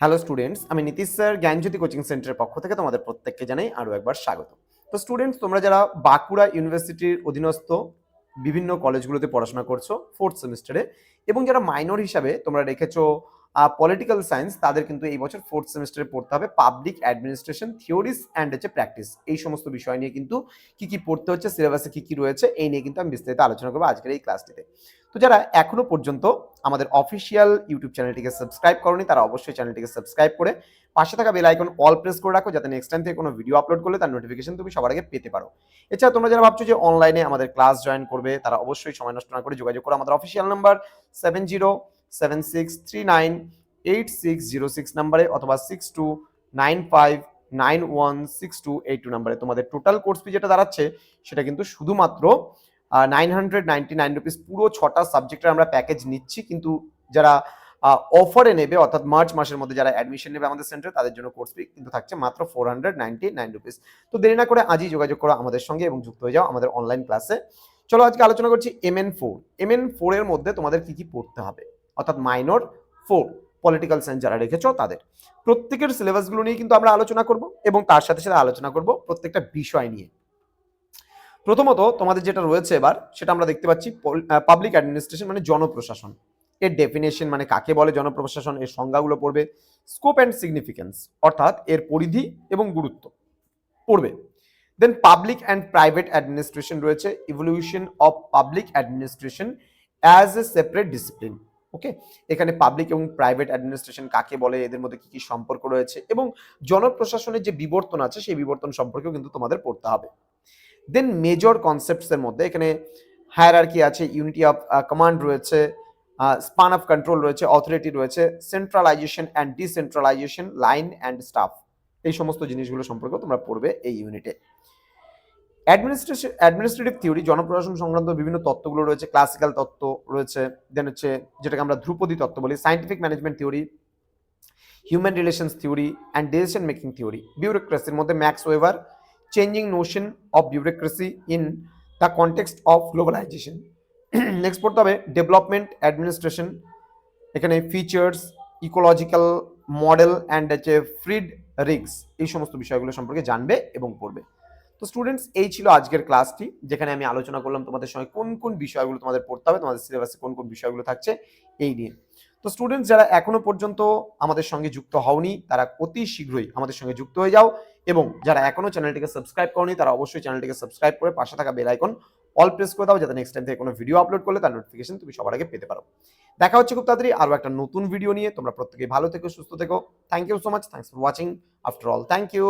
Hello students আমি Nitish sir, জ্ঞানজ্যোতি coaching সেন্টারের পক্ষ থেকে তোমাদের প্রত্যেককে জানাই আরও একবার স্বাগত। তো স্টুডেন্টস তোমরা যারা বাঁকুড়া ইউনিভার্সিটির অধীনস্থ বিভিন্ন কলেজগুলোতে পড়াশোনা করছ ফোর্থ সেমিস্টারে এবং যারা মাইনর হিসাবে তোমরা রেখেছো পলিটিক্যাল সায়েন্স তাদের কিন্তু এই বছর ফোর্থ সেমিস্টারে পড়তে হবে। পাবলিক অ্যাডমিনিস্ট্রেশন থিওরিস অ্যান্ড হচ্ছে প্র্যাকটিস এই সমস্ত বিষয় নিয়ে কিন্তু কি কি পড়তে হচ্ছে সিলেবাসে কি কি রয়েছে, এই নিয়ে কিন্তু আমি বিস্তারিত আলোচনা করব আজকের এই ক্লাসটিতে তো যারা এখনও পর্যন্ত আমাদের অফিসিয়াল ইউটিউব চ্যানেলটিকে সাবস্ক্রাইব করনি, তারা অবশ্যই চ্যানেলটিকে সাবস্ক্রাইব করে পাশে থাকা বেল আইকন অল প্রেস করে রাখো, যাতে নেক্সট টাইম থেকে কোনো ভিডিও আপলোড করলে তার নোটিফিকেশন তুমি সবার আগে পেতে পারো। এছাড়া তোমরা যারা ভাবছ যে অনলাইনে আমাদের ক্লাস জয়েন করবে, তারা অবশ্যই সময় নষ্ট না করে যোগাযোগ করো। আমাদের official number seven zero seven six three nine eight six zero six নাম্বারে অথবা six two nine five nine one six two eight two নাম্বারে। তোমাদের টোটাল কোর্স ফি যেটা দাঁড়াচ্ছে, সেটা কিন্তু শুধুমাত্র nine hundred ninety nine rupees পুরো ছটা সাবজেক্টের আমরা প্যাকেজ নিচ্ছি। কিন্তু যারা অফারে নেবে, অর্থাৎ মার্চ মাসের মধ্যে যারা অ্যাডমিশন নেবে আমাদের সেন্টারে তাদের জন্য কোর্স ফি কিন্তু থাকছে মাত্র four hundred ninety nine rupees তো দেরি না করে আজই যোগাযোগ করো আমাদের সঙ্গে এবং যুক্ত হয়ে যাও আমাদের অনলাইন ক্লাসে চলো আজকে আলোচনা করছি M N four M N ফোরের মধ্যে তোমাদের কি কি পড়তে হবে? অর্থাৎ মাইনর ফোর পলিটিক্যাল সায়েন্স যারা রেখেছ তাদের। প্রত্যেকের সিলেবাসগুলো নিয়ে কিন্তু আমরা আলোচনা করব এবং তার সাথে সাথে আলোচনা করব প্রত্যেকটা বিষয় নিয়ে। প্রথমত তোমাদের যেটা রয়েছে এবার, সেটা আমরা দেখতে পাচ্ছি পাবলিক অ্যাডমিনিস্ট্রেশন মানে জনপ্রশাসন। এর ডেফিনেশন মানে কাকে বলে জনপ্রশাসন? এর সংজ্ঞাগুলো পড়বে। স্কোপ অ্যান্ড সিগনিফিকেন্স অর্থাৎ এর পরিধি এবং গুরুত্ব পড়বে। Then public and private administration রয়েছে। Evolution of public administration as a separate discipline okay এখানে পাবলিক এবং প্রাইভেট অ্যাডমিনিস্ট্রেশন কাকে বলে, এদের মধ্যে কি কি সম্পর্ক রয়েছে এবং জনপ্রশাসনের যে বিবর্তন আছে, সেই বিবর্তন সম্পর্কেও কিন্তু তোমাদের পড়তে হবে। দেন মেজর কনসেপ্টসের মধ্যে এখানে হায়ারার্কি আছে ইউনিটি অফ কমান্ড রয়েছে স্পান অফ কন্ট্রোল রয়েছে অথরিটি রয়েছে centralization and decentralization line and staff এই সমস্ত জিনিসগুলো সম্পর্কে তোমরা পড়বে এই ইউনিটে অ্যাডমিনিস্ট্রেশন অ্যাডমিনিস্ট্রেটিভ থিওরি জনপ্রশাসন সংক্রান্ত বিভিন্ন তত্ত্বগুলো রয়েছে ক্লাসিক্যাল তত্ত্ব রয়েছে দেন হচ্ছে যেটাকে আমরা ধ্রুপদী তত্ত্ব বলি scientific management theory human relations theory and decision making theory বিউরোক্রেসির মধ্যে Max Weber changing notion of bureaucracy in the context of globalization next পড়তে হবে ডেভেলপমেন্ট অ্যাডমিনিস্ট্রেশন এখানে ফিচার্স ইকোলজিক্যাল মডেল অ্যান্ড হচ্ছে ফ্রিড রিগস এই সমস্ত বিষয়গুলো সম্পর্কে জানবে এবং পড়বে। তো স্টুডেন্টস এই ছিল আজকের ক্লাসটি যেখানে আমি আলোচনা করলাম তোমাদের সঙ্গে কোন কোন বিষয়গুলো তোমাদের পড়তে হবে, তোমাদের সিলেবাসে কোন কোন বিষয়গুলো থাকছে, এই নিয়ে। তো স্টুডেন্টস যারা এখনও পর্যন্ত আমাদের সঙ্গে যুক্ত হওনি, তারা অতি শীঘ্রই আমাদের সঙ্গে যুক্ত হয়ে যাও এবং যারা এখনও চ্যানেলটিকে সাবস্ক্রাইব করনি, তারা অবশ্যই চ্যানেলটিকে সাবস্ক্রাইব করে পাশে থাকা বেল আইকন অল প্রেস করে দাও, যাতে নেক্সট টাইম থেকে কোনো ভিডিও আপলোড করলে তার নোটিফিকেশন তুমি সবার আগে পেতে পারো। দেখা হচ্ছে খুব তাড়াতাড়ি আরও একটা নতুন ভিডিও নিয়ে। তোমরা প্রত্যেকে ভালো থেকো, সুস্থ থেকো। Thank you so much thanks for watching after all thank you